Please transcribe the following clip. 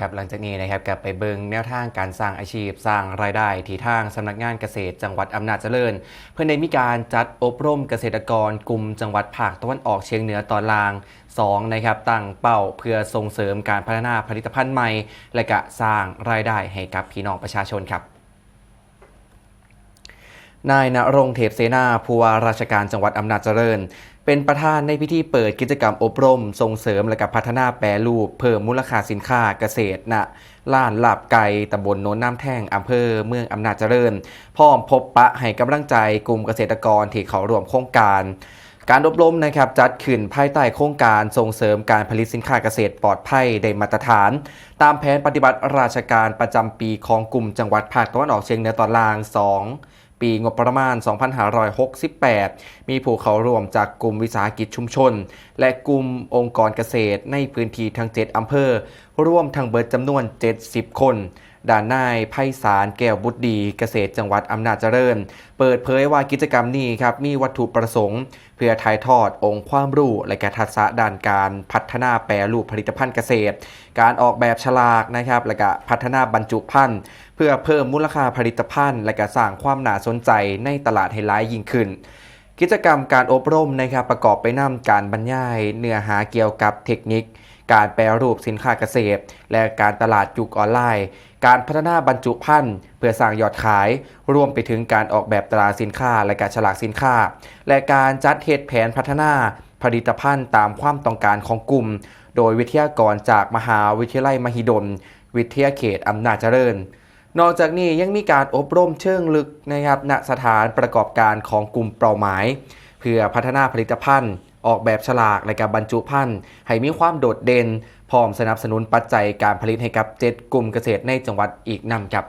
ครับหลังจากนี้นะครับกลับไปเบิงแนวทางการสร้างอาชีพ สร้างรายได้ที่ทางสำนักงานเกษตรจังหวัดอำนาจเจริญ เพื่อในมีการจัดอบรมเกษตรกรกลุ่มจังหวัดภาคตะวันออกเฉียงเหนือตอนล่าง2นะครับตั้งเป้าเพื่อส่งเสริมการพัฒนาผลิตภัณฑ์ใหม่ และก็สร้างรายได้ให้กับพี่น้องประชาชนครับ นายณรงเทพเสนาผู้ว่าราชการจังหวัดอำนาจเจริญ เป็นประธานในพิธีเปิดกิจกรรมอบรม ส่งเสริมและกับพัฒนาแปรรูป เพิ่มมูลค่าสินค้าเกษตรณล้านลาบไก่ตำบลโน้นน้ำแท่งอำเภอเมืองอำนาจเจริญ พร้อมพบปะให้กำลังใจกลุ่มเกษตรกรที่เขาร่วมโครงการการอบรมนะครับจัดขึ้นภายใต้โครงการส่งเสริมการผลิตสินค้าเกษตรปลอดภัยได้มาตรฐาน ตามแผนปฏิบัติราชการประจำปีของกลุ่มจังหวัดภาคตะวันออกเฉียงเหนือตอนล่าง 2 ปีงบประมาณ 2568 มีผู้เข้ารวมจากกลุ่มวิสาหกิจชุมชน และกลุ่มองค์กรเกษตรในพื้นที่ทั้ง 7 อำเภอ ร่วมทั้งเบิดจำนวน 70 คน ด่านนายไพศาลแก้วบุตรดีเกษตรจังหวัดอำนาจเจริญ เปิดเผยว่ากิจกรรมนี้ครับมีวัตถุประสงค์ เพื่อถ่ายทอดองค์ความรู้ และการทักษะด้านการพัฒนาแปรรูปผลิตภัณฑ์เกษตร การออกแบบฉลากนะครับและก็พัฒนาบรรจุภัณฑ์เพื่อเพิ่มมูลค่าผลิตภัณฑ์ และก็สร้างความน่าสนใจในตลาดให้หลายยิ่งขึ้นกิจกรรมการอบรมนะครับประกอบไปนำการบรรยาย เนื้อหาเกี่ยวกับเทคนิค การแปรรูปสินค้าเกษตร และการตลาดยุคออนไลน์ การพัฒนาบรรจุภัณฑ์เพื่อสร้างยอดขาย รวมไปถึงการออกแบบตราสินค้าและการฉลากสินค้า และการจัดเหตุแผนพัฒนาผลิตภัณฑ์ตามความต้องการของกลุ่ม โดยวิทยากรจากมหาวิทยาลัยมหิดล วิทยาเขตอำนาจเจริญ นอกจากนี้ยังมีการอบรมเชิงลึกนะครับณสถานประกอบการของกลุ่มเป้าหมาย เพื่อพัฒนาผลิตภัณฑ์ ออกแบบฉลากและการบรรจุภัณฑ์ให้มีความโดดเด่นพร้อมสนับสนุนปัจจัยการผลิตให้กับ 7 กลุ่มเกษตรในจังหวัดอีกนำครับ